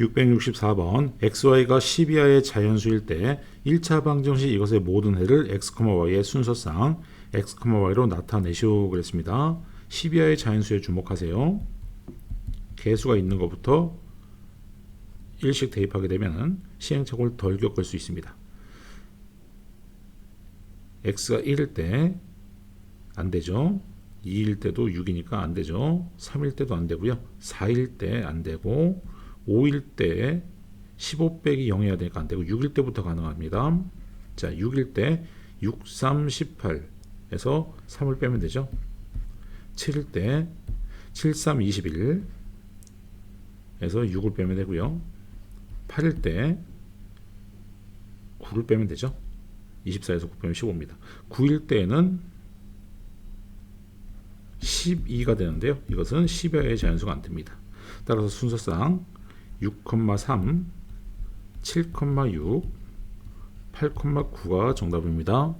664번 xy가 10 이하의 자연수일 때 1차 방정 시 이것의 모든 해를 x, y의 순서상 x, y로 나타내시오 그랬습니다. 10 이하의 자연수에 주목하세요. 개수가 있는 것부터 일씩 대입하게 되면 시행착오를 덜 겪을 수 있습니다. x가 1일 때 안 되죠. 2일 때도 6이니까 안 되죠. 3일 때도 안 되고요. 4일 때 안 되고 5일 때 15 빼기 0 해야 되니까 안 되고 6일 때부터 가능합니다. 자, 6일 때 6, 3, 18에서 3을 빼면 되죠. 7일 때 7, 3, 21 에서 6을 빼면 되고요. 8일 때 9를 빼면 되죠. 24에서 9 빼면 15입니다. 9일 때에는 12가 되는데요. 이것은 10여의 자연수가 안 됩니다. 따라서 순서상 6,3, 7,6, 8,9가 정답입니다.